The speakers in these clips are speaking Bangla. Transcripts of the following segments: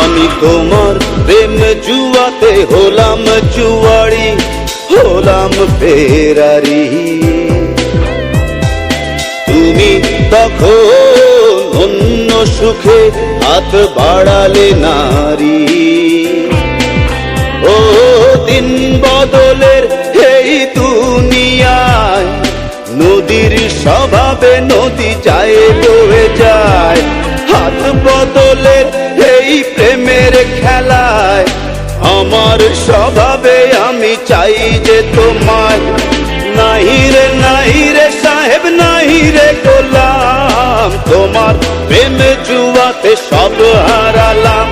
আমি তোমার প্রেম জুয়াতে হলাম জুয়ারি হলাম ফেরারি। তুমি তখন অন্য সুখে হাত বাড়ালে নারী। ও দিন বদলের এই দুনিয়ায়, নদীর স্বভাবে নদী যায় বয়ে যায়। হাত বদলের এই আমার স্বভাবে আমি চাই যে তোমায় নাহি রে নাহি রে, সাহেব, নাহি রে গোলাম। তোমার প্রেম জুয়াতে সব হারালাম।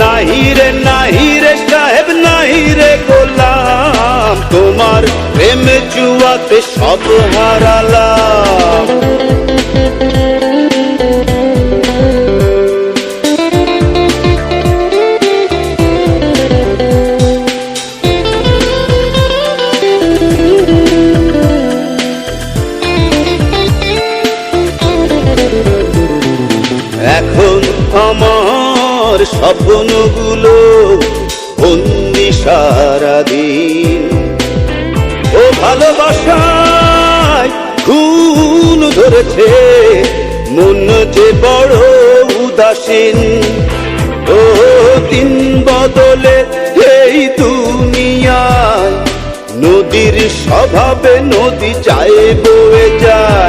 নাহি রে নাহি রে, সাহেব, নাহি রে গোলাম। তোমার প্রেম জুয়াতে সব হারালাম। এখন আমার স্বপ্নগুলো বন্দি সারাদিন। ও ভালোবাসায় খুন ধরেছে, মন যে বড় উদাসীন। ও দিন বদলে এই দুনিয়ায় নদীর স্বভাবে নদী যায় বয়ে যায়।